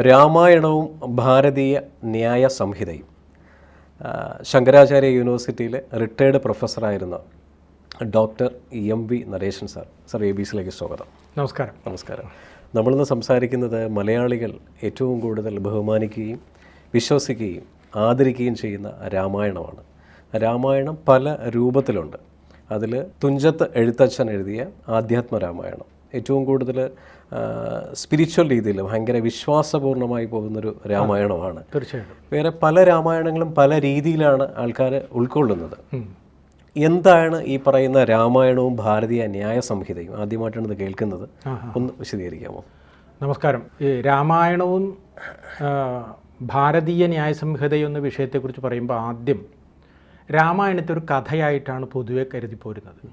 രാമായണവും ഭാരതീയ ന്യായ സംഹിതയും. ശങ്കരാചാര്യ യൂണിവേഴ്സിറ്റിയിലെ retired പ്രൊഫസറായിരുന്ന doctor M V Nareshan sir. Sir A B സിയിലേക്ക് സ്വാഗതം. നമസ്കാരം. നമസ്കാരം. നമ്മളിന്ന് സംസാരിക്കുന്നത് മലയാളികൾ ഏറ്റവും കൂടുതൽ ബഹുമാനിക്കുകയും വിശ്വസിക്കുകയും ആദരിക്കുകയും ചെയ്യുന്ന രാമായണമാണ്. രാമായണം പല രൂപത്തിലുണ്ട്. അതിൽ തുഞ്ചത്ത് എഴുത്തച്ഛൻ എഴുതിയ ആധ്യാത്മ രാമായണം. ഏറ്റവും കൂടുതൽ സ്പിരിച്വൽ രീതിയിൽ ഭയങ്കര വിശ്വാസപൂർണമായി പോകുന്നൊരു രാമായണമാണ്. തീർച്ചയായിട്ടും. വേറെ പല രാമായണങ്ങളും പല രീതിയിലാണ് ആൾക്കാർ ഉൾക്കൊള്ളുന്നത്. എന്താണ് ഈ പറയുന്ന രാമായണവും ഭാരതീയ ന്യായ സംഹിതയും? ആദ്യമായിട്ടാണ് ഇത് കേൾക്കുന്നത്. ഒന്ന് വിശദീകരിക്കാമോ? നമസ്കാരം. ഈ രാമായണവും ഭാരതീയ ന്യായ സംഹിതയും എന്ന വിഷയത്തെക്കുറിച്ച് പറയുമ്പോൾ ആദ്യം രാമായണത്തെ ഒരു കഥയായിട്ടാണ് പൊതുവെ കരുതി പോരുന്നത്.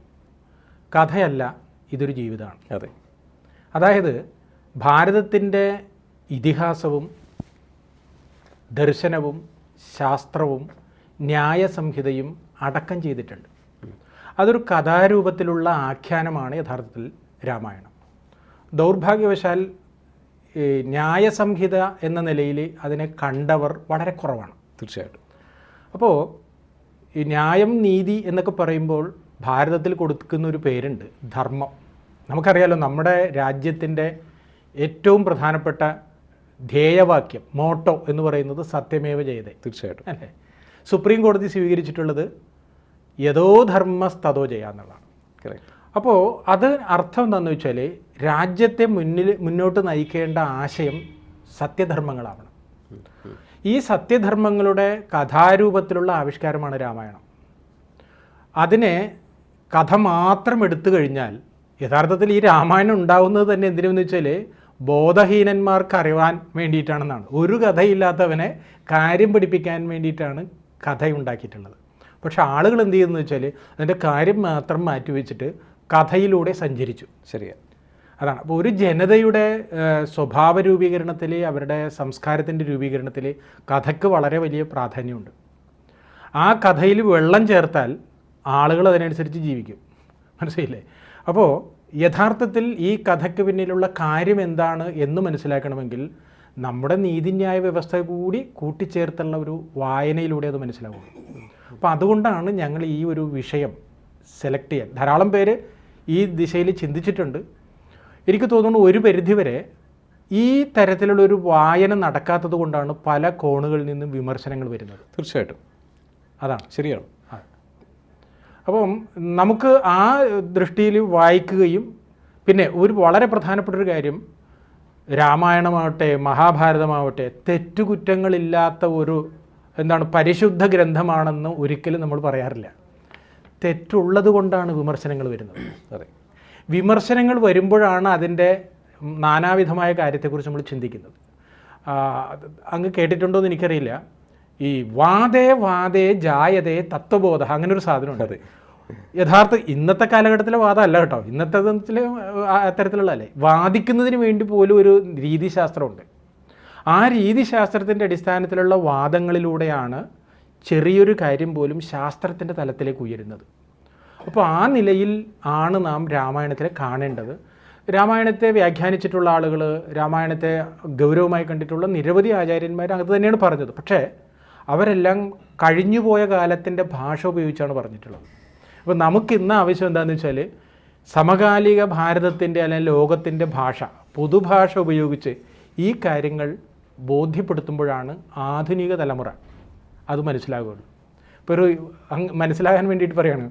കഥയല്ല ഇതൊരു ജീവിതമാണ്. അതെ. അതായത് ഭാരതത്തിന്റെ ഇതിഹാസവും ദർശനവും ശാസ്ത്രവും ന്യായസംഹിതയും അടക്കം ചെയ്തിട്ടുണ്ട്. അതൊരു കഥാരൂപത്തിലുള്ള ആഖ്യാനമാണ് യഥാർത്ഥത്തിൽ രാമായണം. ദൗർഭാഗ്യവശാൽ ന്യായസംഹിത എന്ന നിലയിൽ അതിനെ കണ്ടവർ വളരെ കുറവാണ്. തീർച്ചയായിട്ടും. അപ്പോൾ ഈ ന്യായം നീതി എന്നൊക്കെ പറയുമ്പോൾ ഭാരതത്തിൽ കൊടുക്കുന്ന ഒരു പേരുണ്ട് ധർമ്മം. നമുക്കറിയാലോ നമ്മുടെ രാജ്യത്തിന്റെ ഏറ്റവും പ്രധാനപ്പെട്ട ധ്യേയവാക്യം മോട്ടോ എന്ന് പറയുന്നത് സത്യമേവ ജയതേ. തീർച്ചയായിട്ടും. അല്ലേ? സുപ്രീം കോടതി സ്വീകരിച്ചിട്ടുള്ളത് യഥോ ധർമ്മസ്തതോ ജയ എന്നുള്ളതാണ്. അപ്പോൾ അത് അർത്ഥം എന്താണെന്ന് വെച്ചാൽ രാജ്യത്തെ മുന്നിൽ മുന്നോട്ട് നയിക്കേണ്ട ആശയം സത്യധർമ്മങ്ങളാവണം. ഈ സത്യധർമ്മങ്ങളുടെ കഥാരൂപത്തിലുള്ള ആവിഷ്കാരമാണ് രാമായണം. അതിനെ കഥ മാത്രം എടുത്തു കഴിഞ്ഞാൽ യഥാർത്ഥത്തിൽ ഈ രാമായണം ഉണ്ടാവുന്നത് തന്നെ എന്തിനെന്ന് വെച്ചാൽ ബോധഹീനന്മാർക്ക് അറിയാൻ വേണ്ടിയിട്ടാണെന്നാണ്. ഒരു കഥയില്ലാത്തവനെ കാര്യം പഠിപ്പിക്കാൻ വേണ്ടിയിട്ടാണ് കഥ ഉണ്ടാക്കിയിട്ടുള്ളത് പക്ഷെ ആളുകൾ എന്ത് ചെയ്യുന്നത് വെച്ചാൽ അതിന്റെ കാര്യം മാത്രം മാറ്റിവെച്ചിട്ട് കഥയിലൂടെ സഞ്ചരിച്ചു. ശരിയാ. അതാണ്. അപ്പോൾ ഒരു ജനതയുടെ സ്വഭാവ രൂപീകരണത്തിൽ അവരുടെ സംസ്കാരത്തിന്റെ രൂപീകരണത്തിൽ കഥയ്ക്ക് വളരെ വലിയ പ്രാധാന്യമുണ്ട്. ആ കഥയിൽ വെള്ളം ചേർത്താൽ ആളുകൾ അതിനനുസരിച്ച് ജീവിക്കും. മനസ്സിലായില്ലേ? അപ്പോൾ യഥാർത്ഥത്തിൽ ഈ കഥയ്ക്ക് പിന്നിലുള്ള കാര്യം എന്താണ് എന്ന് മനസ്സിലാക്കണമെങ്കിൽ നമ്മുടെ നീതിന്യായ വ്യവസ്ഥ കൂടി കൂട്ടിച്ചേർത്തുള്ള ഒരു വായനയിലൂടെ അത് മനസ്സിലാവുള്ളൂ. അപ്പോൾ അതുകൊണ്ടാണ് ഞങ്ങൾ ഈ ഒരു വിഷയം സെലക്ട് ചെയ്യാൻ. ധാരാളം പേര് ഈ ദിശയിൽ ചിന്തിച്ചിട്ടുണ്ട്. എനിക്ക് തോന്നുന്നു ഒരു പരിധിവരെ ഈ തരത്തിലുള്ള ഒരു വായന നടക്കാത്തത് കൊണ്ടാണ് പല കോണുകളിൽ നിന്നും വിമർശനങ്ങൾ വരുന്നത്. തീർച്ചയായിട്ടും. അതാണ്. ശരിയാണ്. അപ്പം നമുക്ക് ആ ദൃഷ്ടിയിൽ വായിക്കുകയും പിന്നെ ഒരു വളരെ പ്രധാനപ്പെട്ട ഒരു കാര്യം രാമായണമാവട്ടെ മഹാഭാരതമാവട്ടെ തെറ്റുകുറ്റങ്ങളില്ലാത്ത ഒരു എന്താണ് പരിശുദ്ധ ഗ്രന്ഥമാണെന്ന് ഒരിക്കലും നമ്മൾ പറയാറില്ല. തെറ്റുള്ളത് കൊണ്ടാണ് വിമർശനങ്ങൾ വരുന്നത്. അതെ. വിമർശനങ്ങൾ വരുമ്പോഴാണ് അതിന്റെ നാനാവിധമായ കാര്യത്തെക്കുറിച്ച് നമ്മൾ ചിന്തിക്കുന്നത്. അങ്ങ് കേട്ടിട്ടുണ്ടോ എന്ന് എനിക്കറിയില്ല. ഈ വാദേ വാദേ ജായതേ തത്വബോധ അങ്ങനെ ഒരു സാധനമുണ്ട്. ഉണ്ട് യഥാർത്ഥ ഇന്നത്തെ കാലഘട്ടത്തിലെ വാദം അല്ല കേട്ടോ. ഇന്നത്തെ അത്തരത്തിലുള്ളതല്ലേ വാദിക്കുന്നതിന് വേണ്ടി പോലും ഒരു രീതിശാസ്ത്രമുണ്ട്. ആ രീതിശാസ്ത്രത്തിന്റെ അടിസ്ഥാനത്തിലുള്ള വാദങ്ങളിലൂടെയാണ് ചെറിയൊരു കാര്യം പോലും ശാസ്ത്രത്തിന്റെ തലത്തിലേക്ക് ഉയരുന്നത്. അപ്പോൾ ആ നിലയിൽ ആണ് നാം രാമായണത്തിലെ കാണേണ്ടത്. രാമായണത്തെ വ്യാഖ്യാനിച്ചിട്ടുള്ള ആളുകൾ രാമായണത്തെ ഗൗരവമായി കണ്ടിട്ടുള്ള നിരവധി ആചാര്യന്മാർ അത് തന്നെയാണ് പറഞ്ഞത്. പക്ഷേ അവരെല്ലാം കഴിഞ്ഞുപോയ കാലത്തിന്റെ ഭാഷ ഉപയോഗിച്ചാണ് പറഞ്ഞിട്ടുള്ളത്. അപ്പോൾ നമുക്ക് ഇന്ന് ആവശ്യം എന്താണെന്ന് വെച്ചാൽ സമകാലിക ഭാരതത്തിന്റെ അല്ലെങ്കിൽ ലോകത്തിന്റെ ഭാഷ പൊതുഭാഷ ഉപയോഗിച്ച് ഈ കാര്യങ്ങൾ ബോധ്യപ്പെടുത്തുമ്പോഴാണ് ആധുനിക തലമുറ അത് മനസ്സിലാകുകയുള്ളൂ ഇപ്പോൾ ഒരു മനസ്സിലാകാൻ വേണ്ടിയിട്ട് പറയുകയാണ്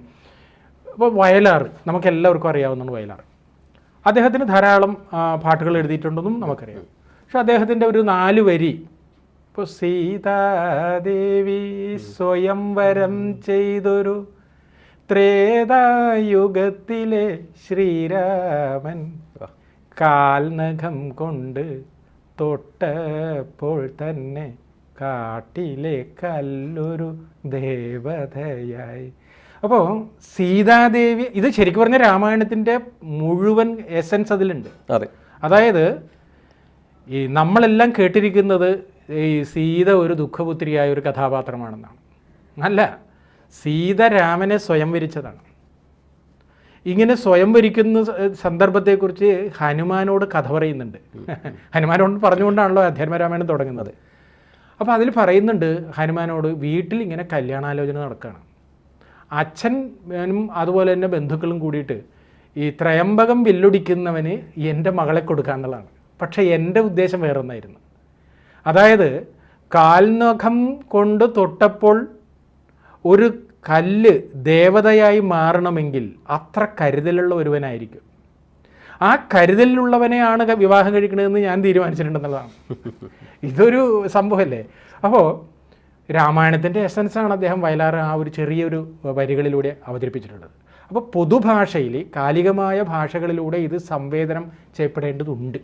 ഇപ്പോൾ വയലാർ നമുക്ക് എല്ലാവർക്കും അറിയാവുന്നതാണ് വയലാർ. അദ്ദേഹത്തിന് ധാരാളം പാട്ടുകൾ എഴുതിയിട്ടുണ്ടെന്നും നമുക്കറിയാം. പക്ഷെ അദ്ദേഹത്തിന്റെ ഒരു നാല് വരി ഇപ്പോൾ സീതാദേവി സ്വയംവരം ചെയ്തൊരു ത്രേതായുഗത്തിലെ ശ്രീരാമൻ. കാൽനഖം കൊണ്ട് തൊട്ടപ്പോൾ തന്നെ കാട്ടിലെ കല്ലൊരു ദേവതയായി. അപ്പോൾ സീതാദേവി ഇത് ശരിക്കും പറഞ്ഞ രാമായണത്തിന്റെ മുഴുവൻ എസൻസ് അതിലുണ്ട്. അതെ. അതായത് ഈ നമ്മളെല്ലാം കേട്ടിരിക്കുന്നത് ഈ സീത ഒരു ദുഃഖപുത്രിയായ ഒരു കഥാപാത്രമാണെന്നാണ്. അല്ല സീത രാമനെ സ്വയം വരിച്ചതാണ്. ഇങ്ങനെ സ്വയം വരിക്കുന്ന സന്ദർഭത്തെക്കുറിച്ച് ഹനുമാനോട് കഥ പറയുന്നുണ്ട്. ഹനുമാനോട് പറഞ്ഞുകൊണ്ടാണല്ലോ അധ്യാത്മരാമായണം തുടങ്ങുന്നത്. അപ്പോൾ അതിൽ പറയുന്നുണ്ട് ഹനുമാനോട് വീട്ടിൽ ഇങ്ങനെ കല്യാണാലോചന നടക്കുകയാണ് അച്ഛനും അതുപോലെ തന്നെ ബന്ധുക്കളും കൂടിയിട്ട് ഈ ത്രയംബകം വില്ലൊടിക്കുന്നവന് എന്റെ മകളെ കൊടുക്കാന്നുള്ളതാണ്. പക്ഷേ എന്റെ ഉദ്ദേശം വേറൊന്നായിരുന്നു. അതായത് കാൽനഖം കൊണ്ട് തൊട്ടപ്പോൾ ഒരു കല്ല് ദേവതയായി മാറണമെങ്കിൽ അത്ര കരുതലുള്ള ഒരുവനായിരിക്കും. ആ കരുതലിലുള്ളവനെയാണ് വിവാഹം കഴിക്കണതെന്ന് ഞാൻ തീരുമാനിച്ചിട്ടുണ്ടെന്നുള്ളതാണ്. ഇതൊരു സംഭവമല്ലേ? അപ്പോൾ രാമായണത്തിന്റെ എസൻസാണ് അദ്ദേഹം വയലാർ ആ ഒരു ചെറിയൊരു വരികളിലൂടെ അവതരിപ്പിച്ചിട്ടുള്ളത്. അപ്പോൾ പൊതുഭാഷയിൽ കാലികമായ ഭാഷകളിലൂടെ ഇത് സംവേദനം ചെയ്യപ്പെടേണ്ടതുണ്ട്.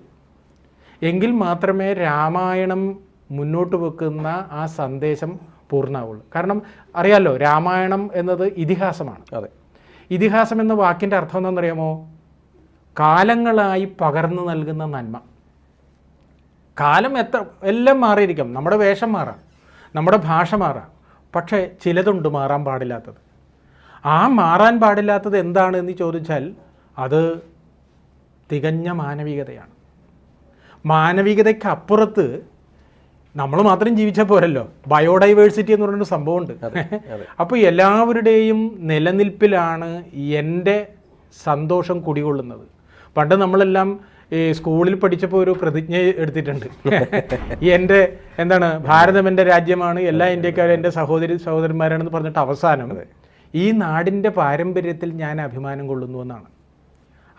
എങ്കിൽ മാത്രമേ രാമായണം മുന്നോട്ട് വെക്കുന്ന ആ സന്ദേശം പൂർണമാവുള്ളൂ കാരണം അറിയാലോ രാമായണം എന്നത് ഇതിഹാസമാണ്. അതെ. ഇതിഹാസം എന്ന വാക്കിന്റെ അർത്ഥം എന്താണെന്നറിയാമോ? കാലങ്ങളായി പകർന്നു നൽകുന്ന നന്മ. കാലം എത്ര എല്ലാം മാറിയിരിക്കാം. നമ്മുടെ വേഷം മാറാം. നമ്മുടെ ഭാഷ മാറാം. പക്ഷേ ചിലതുണ്ട് മാറാൻ പാടില്ലാത്തത്. ആ മാറാൻ പാടില്ലാത്തത് എന്താണ് എന്ന് ചോദിച്ചാൽ അത് തികഞ്ഞ മാനവികതയാണ്. മാനവികതയ്ക്ക് അപ്പുറത്ത് നമ്മൾ മാത്രം ജീവിച്ചാൽ പോരല്ലോ. ബയോഡൈവേഴ്സിറ്റി എന്ന് പറയുന്ന സംഭവമുണ്ട്. അപ്പോൾ എല്ലാവരുടെയും നിലനിൽപ്പിലാണ് എന്റെ സന്തോഷം കുടികൊള്ളുന്നത്. പണ്ട് നമ്മളെല്ലാം ഈ സ്കൂളിൽ പഠിച്ചപ്പോൾ ഒരു പ്രതിജ്ഞ എടുത്തിട്ടുണ്ട്. എന്റെ എന്താണ് ഭാരതം എന്റെ രാജ്യമാണ് എല്ലാ ഇന്ത്യക്കാരും എന്റെ സഹോദരി സഹോദരന്മാരാണെന്ന് പറഞ്ഞിട്ട് അവസാനം ഈ നാടിന്റെ പാരമ്പര്യത്തിൽ ഞാൻ അഭിമാനം കൊള്ളുന്നു എന്നാണ്.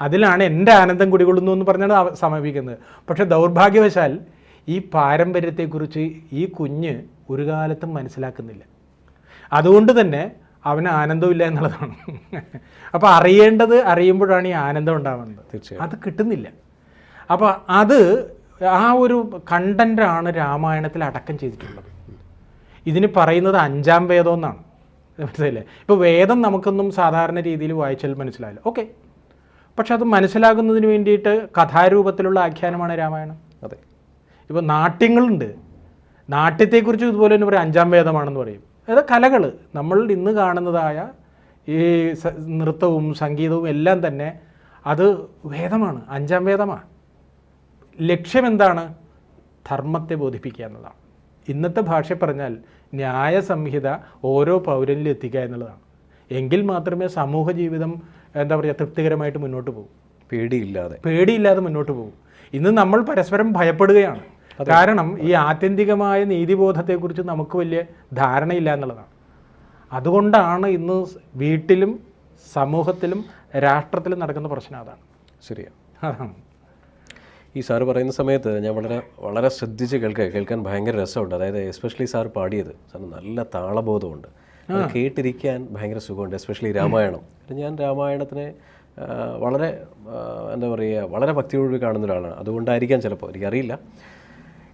അതിലാണ് എന്റെ ആനന്ദം കുടികൊള്ളുന്നു എന്ന് പറഞ്ഞാണ് സമീപിക്കുന്നത്. പക്ഷേ ദൗർഭാഗ്യവശാൽ ഈ പാരമ്പര്യത്തെക്കുറിച്ച് ഈ കുഞ്ഞ് ഒരു കാലത്തും മനസ്സിലാക്കുന്നില്ല. അതുകൊണ്ട് തന്നെ അവന് ആനന്ദമില്ല എന്നുള്ളതാണ്. അപ്പോൾ അറിയേണ്ടത് അറിയുമ്പോഴാണ് ഈ ആനന്ദം ഉണ്ടാവുന്നത്. തീർച്ചയായും അത് കിട്ടുന്നില്ല. അപ്പോൾ അത് ആ ഒരു കണ്ടന്റാണ് രാമായണത്തിൽ അടക്കം ചെയ്തിട്ടുള്ളത്. ഇതിന് പറയുന്നത് അഞ്ചാം വേദം എന്നാണ്. മനസ്സിലായില്ലേ? ഇപ്പോൾ വേദം നമുക്കൊന്നും സാധാരണ രീതിയിൽ വായിച്ചാൽ മനസ്സിലായില്ല ഓക്കെ. പക്ഷെ അത് മനസ്സിലാകുന്നതിന് വേണ്ടിയിട്ട് കഥാരൂപത്തിലുള്ള ആഖ്യാനമാണ് രാമായണം. അതെ. ഇപ്പോൾ നാട്യങ്ങളുണ്ട്. നാട്യത്തെക്കുറിച്ച് ഇതുപോലെ തന്നെ പറയും അഞ്ചാം വേദമാണെന്ന് പറയും. അതായത് കലകൾ നമ്മൾ ഇന്ന് കാണുന്നതായ ഈ നൃത്തവും സംഗീതവും എല്ലാം തന്നെ അത് വേദമാണ് അഞ്ചാം വേദമാണ്. ലക്ഷ്യം എന്താണ് ധർമ്മത്തെ ബോധിപ്പിക്കുക എന്നതാണ്. ഇന്നത്തെ ഭാഷ പറഞ്ഞാൽ ന്യായ സംഹിത ഓരോ പൗരനിലും എത്തിക്കുക എന്നുള്ളതാണ്. എങ്കിൽ മാത്രമേ സമൂഹ ജീവിതം എന്താ പറയുക തൃപ്തികരമായിട്ട് മുന്നോട്ട് പോകും. പേടിയില്ലാതെ. പേടിയില്ലാതെ മുന്നോട്ട് പോകും. ഇന്ന് നമ്മൾ പരസ്പരം ഭയപ്പെടുകയാണ്. കാരണം ഈ ആത്യന്തികമായ നീതിബോധത്തെക്കുറിച്ച് നമുക്ക് വലിയ ധാരണയില്ല എന്നുള്ളതാണ്. അതുകൊണ്ടാണ് ഇന്ന് വീട്ടിലും സമൂഹത്തിലും രാഷ്ട്രത്തിലും നടക്കുന്ന പ്രശ്നം അതാണ്. ശരിയാണ് അതാണ്. ഈ സാറ് പറയുന്ന സമയത്ത് ഞാൻ വളരെ വളരെ ശ്രദ്ധിച്ച് കേൾക്കുക കേൾക്കാൻ ഭയങ്കര രസമുണ്ട്. അതായത് എസ്പെഷ്യലി സാർ പാടിയത്. സാറിന് നല്ല താളബോധമുണ്ട്. അത് കേട്ടിരിക്കാൻ ഭയങ്കര സുഖമുണ്ട് എസ്പെഷ്യലി രാമായണം. ഞാൻ രാമായണത്തിനെ വളരെ എന്താ പറയുക വളരെ ഭക്തിയോട് കാണുന്ന ഒരാളാണ്. അതുകൊണ്ടായിരിക്കാം ചിലപ്പോൾ എനിക്കറിയില്ല.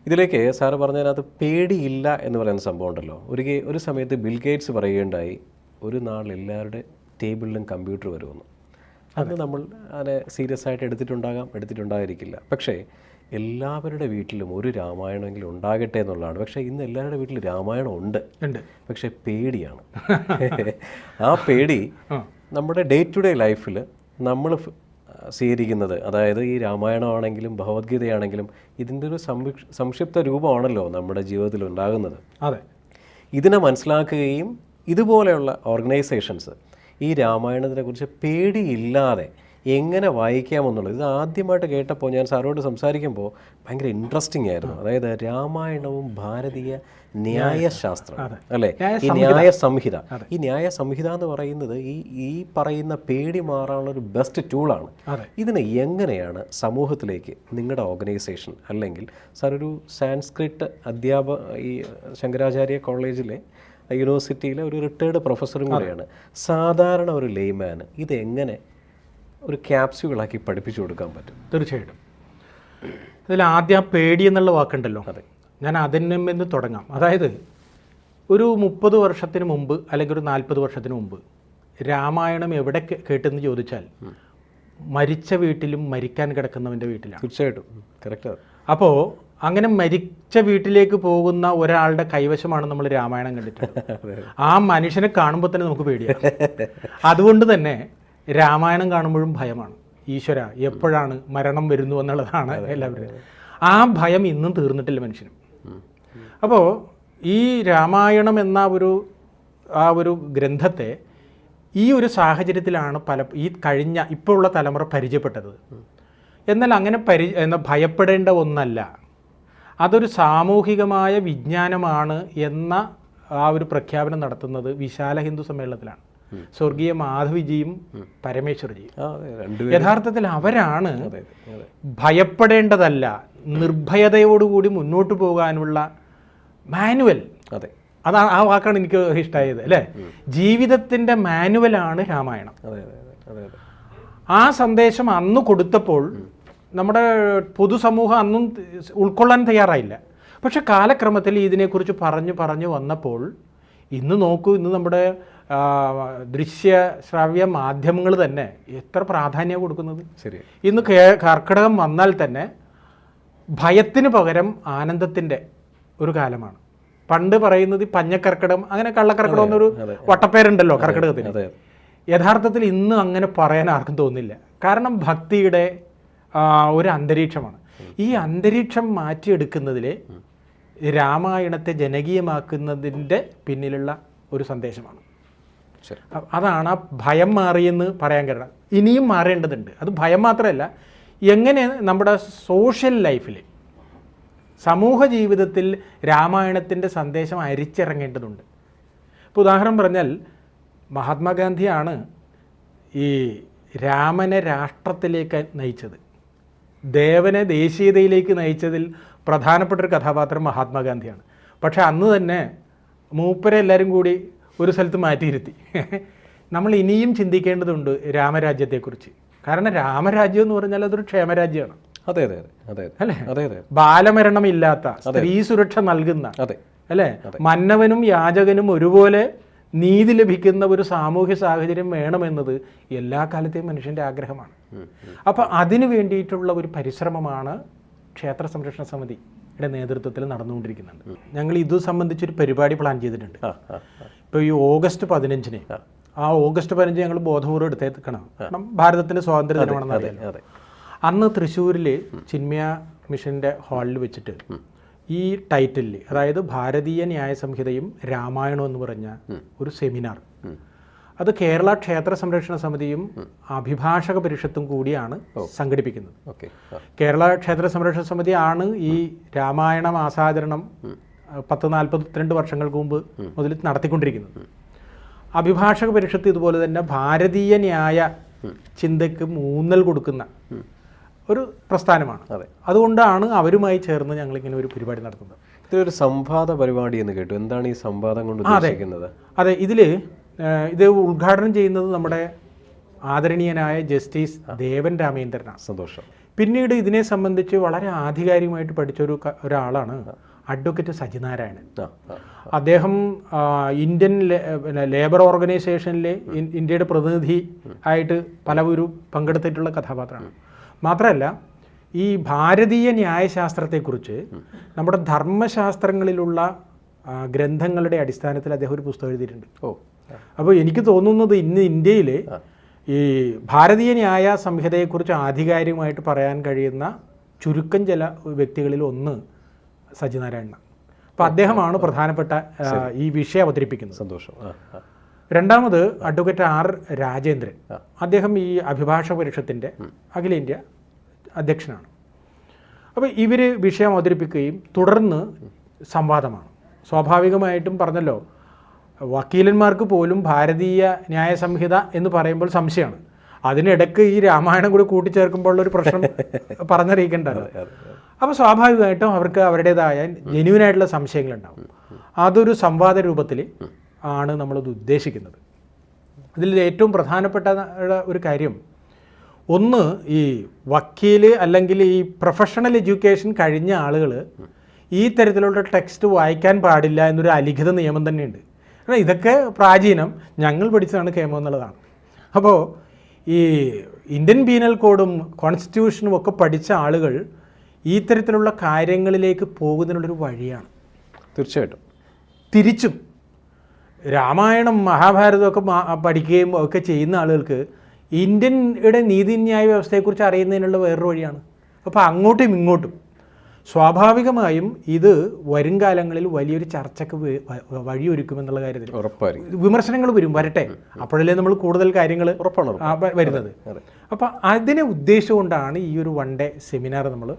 ഇതിലേക്ക് സാറ് പറഞ്ഞതിനകത്ത് പേടിയില്ല എന്ന് പറയുന്ന സംഭവം ഉണ്ടല്ലോ. ഒരു ഒരു സമയത്ത് ബിൽ ഗേറ്റ്സ് പറയുകയുണ്ടായി ഒരു നാൾ എല്ലാവരുടെ ടേബിളിലും കമ്പ്യൂട്ടർ വരുമെന്ന്. അത്. നമ്മൾ അതിനെ സീരിയസ് ആയിട്ട് എടുത്തിട്ടുണ്ടാകാം എടുത്തിട്ടുണ്ടായിരിക്കില്ല. പക്ഷേ എല്ലാവരുടെ വീട്ടിലും ഒരു രാമായണമെങ്കിലും ഉണ്ടാകട്ടെ എന്നുള്ളതാണ്. പക്ഷേ ഇന്ന് എല്ലാവരുടെ വീട്ടിലും രാമായണം ഉണ്ട്. ഉണ്ട്. പക്ഷേ പേടിയാണ്. ആ പേടി നമ്മുടെ ഡേ ടു ഡേ ലൈഫിൽ നമ്മൾ സ്വീകരിക്കുന്നത്. അതായത് ഈ രാമായണമാണെങ്കിലും ഭഗവത്ഗീതയാണെങ്കിലും ഇതിന്റെ ഒരു സംക്ഷി- സംക്ഷിപ്ത രൂപമാണല്ലോ നമ്മുടെ ജീവിതത്തിൽ ഉണ്ടാകുന്നത്. അതെ. ഇതിനെ മനസ്സിലാക്കുകയും ഇതുപോലെയുള്ള ഓർഗനൈസേഷൻസ് ഈ രാമായണത്തിനെക്കുറിച്ച് പേടിയില്ലാതെ എങ്ങനെ വായിക്കാമെന്നുള്ളത്. ഇത് ആദ്യമായിട്ട് കേട്ടപ്പോൾ ഞാൻ സാറോട് സംസാരിക്കുമ്പോൾ ഭയങ്കര ഇൻട്രസ്റ്റിംഗ് ആയിരുന്നു. അതായത് രാമായണവും ഭാരതീയ ന്യായശാസ്ത്രം അല്ലേ? ഈ ന്യായ സംഹിത ഈ ന്യായ സംഹിത എന്ന് പറയുന്നത് ഈ ഈ പറയുന്ന പേടി മാറാനുള്ള ഒരു ബെസ്റ്റ് ടൂളാണ്. ഇതിനെ എങ്ങനെയാണ് സമൂഹത്തിലേക്ക് നിങ്ങളുടെ ഓർഗനൈസേഷൻ അല്ലെങ്കിൽ സാർ ഒരു സാൻസ്ക്രിറ്റ് അധ്യാപക ഈ ശങ്കരാചാര്യ കോളേജിലെ യൂണിവേഴ്സിറ്റിയിലെ ഒരു റിട്ടയർഡ് പ്രൊഫസറും കൂടെയാണ്. സാധാരണ ഒരു ലെയ്മാന് ഇതെങ്ങനെ ഒരു ക്യാപ്സ്യൂളാക്കി പഠിപ്പിച്ചു കൊടുക്കാൻ പറ്റും. തീർച്ചയായിട്ടും. ഇതിൽ ആദ്യം പേടി എന്നുള്ള വാക്കുണ്ടല്ലോ. അതെ. ഞാൻ അതിന് തുടങ്ങാം. അതായത് ഒരു മുപ്പത് വർഷത്തിന് മുമ്പ് അല്ലെങ്കിൽ ഒരു നാൽപ്പത് വർഷത്തിന് മുമ്പ് രാമായണം എവിടെ കേട്ടെന്ന് ചോദിച്ചാൽ മരിച്ച വീട്ടിലും മരിക്കാൻ കിടക്കുന്നവന്റെ വീട്ടിലാണ്. തീർച്ചയായിട്ടും. കറക്റ്റ് അപ്പോൾ അങ്ങനെ മരിച്ച വീട്ടിലേക്ക് പോകുന്ന ഒരാളുടെ കൈവശമാണ് നമ്മൾ രാമായണം കണ്ടിട്ടുള്ളത്. ആ മനുഷ്യനെ കാണുമ്പോൾ തന്നെ നമുക്ക് പേടിയാണ് അതുകൊണ്ട് തന്നെ രാമായണം കാണുമ്പോഴും ഭയമാണ്. ഈശ്വര എപ്പോഴാണ് മരണം വരുന്നു എന്നുള്ളതാണ് എല്ലാവരും ആ ഭയം ഇന്നും തീർന്നിട്ടില്ല മനുഷ്യനും. അപ്പോൾ ഈ രാമായണം എന്ന ഒരു ആ ഒരു ഗ്രന്ഥത്തെ ഈ ഒരു സാഹചര്യത്തിലാണ് പല ഈ കഴിഞ്ഞ ഇപ്പോൾ ഉള്ള തലമുറ പരിചയപ്പെട്ടത്. എന്നാൽ അങ്ങനെ പരി എന്ന ഭയപ്പെടേണ്ട ഒന്നല്ല. അതൊരു സാമൂഹികമായ വിജ്ഞാനമാണ് എന്ന ആ ഒരു പ്രഖ്യാപനം നടത്തുന്നത് വിശാല ഹിന്ദു സമ്മേളനത്തിലാണ്. സ്വർഗീയ മാധവിജിയും പരമേശ്വർജിയും യഥാർത്ഥത്തിൽ അവരാണ് ഭയപ്പെടേണ്ടതല്ല നിർഭയതയോടുകൂടി മുന്നോട്ട് പോകാനുള്ള മാനുവൽ. അതെ. അതാണ് ആ വാക്കാണ് എനിക്ക് ഇഷ്ടമായത് അല്ലേ? ജീവിതത്തിന്റെ മാനുവലാണ് രാമായണം. ആ സന്ദേശം അന്ന് കൊടുത്തപ്പോൾ നമ്മുടെ പൊതുസമൂഹം അന്നും ഉൾക്കൊള്ളാൻ തയ്യാറായില്ല. പക്ഷെ കാലക്രമത്തിൽ ഇതിനെക്കുറിച്ച് പറഞ്ഞു പറഞ്ഞു വന്നപ്പോൾ ഇന്ന് നോക്കൂ ഇന്ന് നമ്മുടെ ദൃശ്യ ശ്രാവ്യ മാധ്യമങ്ങൾ തന്നെ എത്ര പ്രാധാന്യം കൊടുക്കുന്നത്? ശരി. ഇന്ന് കേ കർക്കിടകം വന്നാൽ തന്നെ ഭയത്തിന് പകരം ആനന്ദത്തിന്റെ ഒരു കാലമാണ്. പണ്ട് പറയുന്നത് പഞ്ഞക്കർക്കിടകം അങ്ങനെ കള്ളക്കർക്കിടകം എന്നൊരു. വട്ടപ്പേരുണ്ടല്ലോ കർക്കിടകത്തിന്. യഥാർത്ഥത്തിൽ ഇന്ന് അങ്ങനെ പറയാൻ ആർക്കും തോന്നില്ല. കാരണം ഭക്തിയുടെ ഒരു അന്തരീക്ഷമാണ്. ഈ അന്തരീക്ഷം മാറ്റിയെടുക്കുന്നതിൽ രാമായണത്തെ ജനകീയമാക്കുന്നതിന്റെ പിന്നിലുള്ള ഒരു സന്ദേശമാണ്. അതാണ് ആ ഭയം മാറിയെന്ന് പറയാൻ കാരണം. ഇനിയും മാറേണ്ടതുണ്ട്. അത് ഭയം മാത്രമല്ല എങ്ങനെ നമ്മുടെ സോഷ്യൽ ലൈഫിൽ സമൂഹ ജീവിതത്തിൽ രാമായണത്തിന്റെ സന്ദേശം അരിച്ചിറങ്ങേണ്ടതുണ്ട്. ഇപ്പോൾ ഉദാഹരണം പറഞ്ഞാൽ മഹാത്മാഗാന്ധിയാണ് ഈ രാമനെ രാഷ്ട്രത്തിലേക്ക് നയിച്ചത്. ദേവനെ ദേശീയതയിലേക്ക് നയിച്ചതിൽ പ്രധാനപ്പെട്ട ഒരു കഥാപാത്രം മഹാത്മാഗാന്ധിയാണ്. പക്ഷേ അന്ന് തന്നെ മൂപ്പരെ എല്ലാവരും കൂടി ഒരു സ്ഥലത്ത് മാറ്റിയിരുത്തി. നമ്മൾ ഇനിയും ചിന്തിക്കേണ്ടതുണ്ട് രാമരാജ്യത്തെക്കുറിച്ച്. കാരണം രാമരാജ്യം എന്ന് പറഞ്ഞാൽ അതൊരു ക്ഷേമരാജ്യമാണ്. അതെ അതെ അതെ അതെ അല്ലേ? അതെ അതെ ബാലമരണമില്ലാത്ത സ്ത്രീ സുരക്ഷ നൽകുന്ന അതെ അല്ലേ? മന്നവനും യാചകനും ഒരുപോലെ നീതി ലഭിക്കുന്ന ഒരു സാമൂഹ്യ സാഹചര്യം വേണമെന്നത് എല്ലാ കാലത്തെയും മനുഷ്യന്റെ ആഗ്രഹമാണ്. അപ്പോൾ അതിനു വേണ്ടിയിട്ടുള്ള ഒരു പരിശ്രമമാണ് ക്ഷേത്ര സംരക്ഷണ സമിതിയുടെ നേതൃത്വത്തിൽ നടന്നുകൊണ്ടിരിക്കുന്നുണ്ട്. ഞങ്ങൾ ഇത് സംബന്ധിച്ചൊരു പരിപാടി പ്ലാൻ ചെയ്തിട്ടുണ്ട്. ഇപ്പോൾ ഈ ഓഗസ്റ്റ് പതിനഞ്ചിന് ആ. ഓഗസ്റ്റ് പതിനഞ്ച് ഞങ്ങൾ ബോധപൂർവം എടുത്തേക്കണം. കാരണം ഭാരതത്തിന്റെ സ്വാതന്ത്ര്യ ദിനമാണെന്ന് അറിയാം അന്ന് തൃശ്ശൂരിൽ ചിന്മയ മിഷന്റെ ഹാളിൽ വെച്ചിട്ട് ഈ ടൈറ്റിലിൽ അതായത് ഭാരതീയ ന്യായ സംഹിതയും രാമായണവും എന്ന് പറഞ്ഞ ഒരു സെമിനാർ. അത് കേരള ക്ഷേത്ര സംരക്ഷണ സമിതിയും അഭിഭാഷക പരിഷത്തും കൂടിയാണ് സംഘടിപ്പിക്കുന്നത്. കേരള ക്ഷേത്ര സംരക്ഷണ സമിതി ആണ് ഈ രാമായണ മാസാചരണം പത്ത് നാൽപ്പത്തിരണ്ട് വർഷങ്ങൾക്ക് മുമ്പ് മുതൽ നടത്തിക്കൊണ്ടിരിക്കുന്നത്. അഭിഭാഷക പരിഷത്ത് ഇതുപോലെ തന്നെ ഭാരതീയ ന്യായ ചിന്തയ്ക്ക് മൂന്നൽ കൊടുക്കുന്ന ഒരു പ്രസ്ഥാനമാണ്. അതെ. അതുകൊണ്ടാണ് അവരുമായി ചേർന്ന് ഞങ്ങൾ ഇങ്ങനെ ഒരു പരിപാടി നടത്തുന്നത്. ഇതൊരു സംവാദ പരിപാടി എന്ന് കേട്ടു. എന്താണ് ഈ സംവാദം കൊണ്ട് ഉദ്ദേശിക്കുന്നത്? അതെ ഇതിൽ ഇത് ഉദ്ഘാടനം ചെയ്യുന്നത് നമ്മുടെ ആദരണീയനായ ജസ്റ്റിസ് ദേവൻ രാമേന്ദ്രനാണ്. സന്തോഷം. പിന്നീട് ഇതിനെ സംബന്ധിച്ച് വളരെ ആധികാരികമായിട്ട് പഠിച്ച ഒരു ഒരാളാണ് അഡ്വക്കേറ്റ് സജിനാരായണൻ അദ്ദേഹം ഇന്ത്യൻ ലേബർ ഓർഗനൈസേഷനിലെ ഇന്ത്യയുടെ പ്രതിനിധി ആയിട്ട് പലവരും പങ്കെടുത്തിട്ടുള്ള കഥാപാത്രമാണ്. മാത്രമല്ല ഈ ഭാരതീയ ന്യായശാസ്ത്രത്തെക്കുറിച്ച് നമ്മുടെ ധർമ്മശാസ്ത്രങ്ങളിലുള്ള ഗ്രന്ഥങ്ങളുടെ അടിസ്ഥാനത്തിൽ അദ്ദേഹം ഒരു പുസ്തകം എഴുതിയിട്ടുണ്ട്. ഓ. അപ്പോൾ എനിക്ക് തോന്നുന്നത് ഇന്ന് ഇന്ത്യയിൽ ഈ ഭാരതീയ ന്യായ സംഹിതയെക്കുറിച്ച് ആധികാരികമായിട്ട് പറയാൻ കഴിയുന്ന ചുരുക്കം ചില വ്യക്തികളിൽ ഒന്ന് സജിനാരായണൻ അപ്പോൾ അദ്ദേഹമാണ് പ്രധാനപ്പെട്ട ഈ വിഷയം അവതരിപ്പിക്കുന്നത്. സന്തോഷം. രണ്ടാമത് അഡ്വക്കേറ്റ് ആർ രാജേന്ദ്രൻ. അദ്ദേഹം ഈ അഭിഭാഷക പരിഷത്തിന്റെ അഖിലേന്ത്യ അധ്യക്ഷനാണ്. അപ്പോൾ ഇവർ വിഷയം അവതരിപ്പിക്കുകയും തുടർന്ന് സംവാദമാണ്. സ്വാഭാവികമായിട്ടും പറഞ്ഞല്ലോ വക്കീലന്മാർക്ക് പോലും ഭാരതീയ ന്യായ സംഹിത എന്ന് പറയുമ്പോൾ സംശയമാണ്. അതിനിടയ്ക്ക് ഈ രാമായണം കൂടി കൂട്ടിച്ചേർക്കുമ്പോൾ ഒരു പ്രശ്നം പറഞ്ഞറിയിക്കേണ്ടത് അപ്പോൾ സ്വാഭാവികമായിട്ടും അവർക്ക് അവരുടേതായ ജെന്യൂൻ ആയിട്ടുള്ള സംശയങ്ങളുണ്ടാവും. അതൊരു സംവാദ രൂപത്തിൽ ആണ് നമ്മളത് ഉദ്ദേശിക്കുന്നത്. ഇതിൽ ഏറ്റവും പ്രധാനപ്പെട്ട ഒരു കാര്യം ഒന്ന് ഈ വക്കീൽ അല്ലെങ്കിൽ ഈ പ്രൊഫഷണൽ എഡ്യൂക്കേഷൻ കഴിഞ്ഞ ആളുകൾ ഈ തരത്തിലുള്ള ടെക്സ്റ്റ് വായിക്കാൻ പാടില്ല എന്നൊരു അലിഖിത നിയമം തന്നെയുണ്ട്. കാരണം ഇതൊക്കെ പ്രാചീനം ഞങ്ങൾ പഠിച്ചതാണ് കേമം എന്നുള്ളതാണ്. അപ്പോൾ ഈ ഇന്ത്യൻ ബീനൽ കോഡും കോൺസ്റ്റിറ്റ്യൂഷനും ഒക്കെ പഠിച്ച ആളുകൾ ഈ തരത്തിലുള്ള കാര്യങ്ങളിലേക്ക് പോകുന്നതിനുള്ളൊരു വഴിയാണ്. തീർച്ചയായിട്ടും. തിരിച്ചും രാമായണം മഹാഭാരതമൊക്കെ പഠിക്കുകയും ഒക്കെ ചെയ്യുന്ന ആളുകൾക്ക് ഇന്ത്യയുടെ നീതിന്യായ വ്യവസ്ഥയെക്കുറിച്ച് അറിയുന്നതിനുള്ള വേറൊരു വഴിയാണ്. അപ്പോൾ അങ്ങോട്ടും ഇങ്ങോട്ടും സ്വാഭാവികമായും ഇത് വരും കാലങ്ങളിൽ വലിയൊരു ചർച്ചയ്ക്ക് വഴിയൊരുക്കുമെന്നുള്ള കാര്യത്തിൽ. വിമർശനങ്ങൾ വരും വരട്ടെ. അപ്പോഴല്ലേ നമ്മൾ കൂടുതൽ കാര്യങ്ങൾ. വരുന്നത്. അപ്പോൾ അതിനെ ഉദ്ദേശിച്ചുകൊണ്ടാണ് ഈ ഒരു വൺ ഡേ സെമിനാർ നമ്മൾ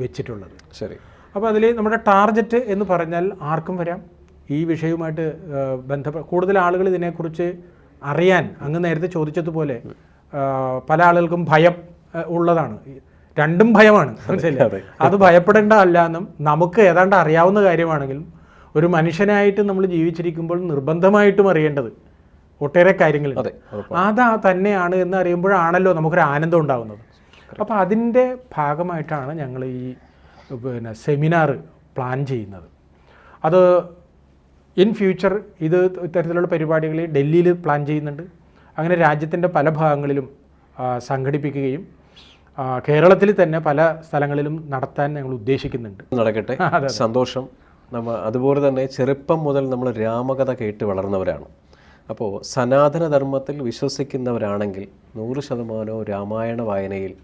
വെച്ചിട്ടുള്ളത്. ശരി. അപ്പോൾ അതിൽ നമ്മുടെ ടാർഗറ്റ് എന്ന് പറഞ്ഞാൽ ആർക്കും വരാം. ഈ വിഷയവുമായിട്ട് ബന്ധപ്പെട്ട കൂടുതൽ ആളുകൾ ഇതിനെക്കുറിച്ച് അറിയാൻ അങ്ങ് നേരത്തെ ചോദിച്ചതുപോലെ പല ആളുകൾക്കും ഭയം ഉള്ളതാണ്. രണ്ടും ഭയമാണ്. മനസ്സിലായി അത്. ഭയപ്പെടേണ്ട അല്ല എന്നും നമുക്ക് ഏതാണ്ട് അറിയാവുന്ന കാര്യമാണെങ്കിലും ഒരു മനുഷ്യനായിട്ട് നമ്മൾ ജീവിച്ചിരിക്കുമ്പോൾ നിർബന്ധമായിട്ടും അറിയേണ്ടത് ഒട്ടേറെ കാര്യങ്ങളുണ്ട്. അതാ തന്നെയാണ് എന്ന് അറിയുമ്പോഴാണല്ലോ നമുക്കൊരു ആനന്ദം ഉണ്ടാകുന്നത് അപ്പോൾ അതിന്റെ ഭാഗമായിട്ടാണ് ഞങ്ങൾ ഈ പിന്നെ സെമിനാർ പ്ലാൻ ചെയ്യുന്നത്. അത് ഇൻ ഫ്യൂച്ചർ ഇത് ഇത്തരത്തിലുള്ള പരിപാടികൾ ഡൽഹിയിൽ പ്ലാൻ ചെയ്യുന്നുണ്ട്. അങ്ങനെ രാജ്യത്തിന്റെ പല ഭാഗങ്ങളിലും സംഘടിപ്പിക്കുകയും കേരളത്തിൽ തന്നെ പല സ്ഥലങ്ങളിലും നടത്താൻ ഞങ്ങൾ ഉദ്ദേശിക്കുന്നുണ്ട്. നടക്കട്ടെ. സന്തോഷം. നമ്മൾ അതുപോലെ തന്നെ ചെറുപ്പം മുതൽ നമ്മൾ രാമകഥ കേട്ട് വളർന്നവരാണ്. അപ്പോൾ സനാതനധർമ്മത്തിൽ വിശ്വസിക്കുന്നവരാണെങ്കിൽ നൂറ് ശതമാനവും രാമായണ വായനയിൽ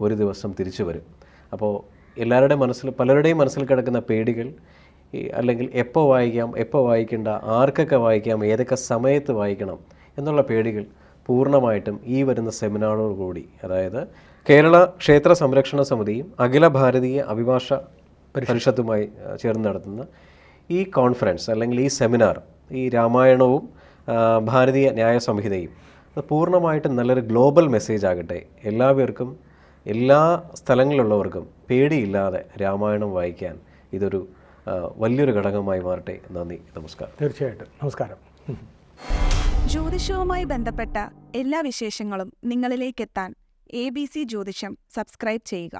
ഒരു ദിവസം തിരിച്ചു വരും. അപ്പോൾ എല്ലാവരുടെയും മനസ്സിൽ പലരുടെയും മനസ്സിൽ കിടക്കുന്ന പേടികൾ അല്ലെങ്കിൽ എപ്പോൾ വായിക്കാം എപ്പോൾ വായിക്കേണ്ട ആർക്കൊക്കെ വായിക്കാം ഏതൊക്കെ സമയത്ത് വായിക്കണം എന്നുള്ള പേടികൾ പൂർണമായിട്ടും ഈ വരുന്ന സെമിനാറോടുകൂടി അതായത് കേരള ക്ഷേത്ര സംരക്ഷണ സമിതിയും അഖില ഭാരതീയ അഭിഭാഷ പരിഷത്തുമായി ചേർന്ന് നടത്തുന്ന ഈ കോൺഫറൻസ് അല്ലെങ്കിൽ ഈ സെമിനാർ ഈ രാമായണവും ഭാരതീയ ന്യായ സംഹിതയും അത് പൂർണമായിട്ടും നല്ലൊരു ഗ്ലോബൽ മെസ്സേജ് ആകട്ടെ. എല്ലാവർക്കും എല്ലാ സ്ഥലങ്ങളിലുള്ളവർക്കും പേടിയില്ലാതെ രാമായണം വായിക്കാൻ ഇതൊരു വലിയൊരു ഘടകമായി മാറട്ടെ. നന്ദി നമസ്കാരം. തീർച്ചയായിട്ടും. നമസ്കാരം. ജ്യോതിഷവുമായി ബന്ധപ്പെട്ട എല്ലാ വിശേഷങ്ങളും നിങ്ങളിലേക്കെത്താൻ എ ബി സി ജ്യോതിഷം സബ്സ്ക്രൈബ് ചെയ്യുക.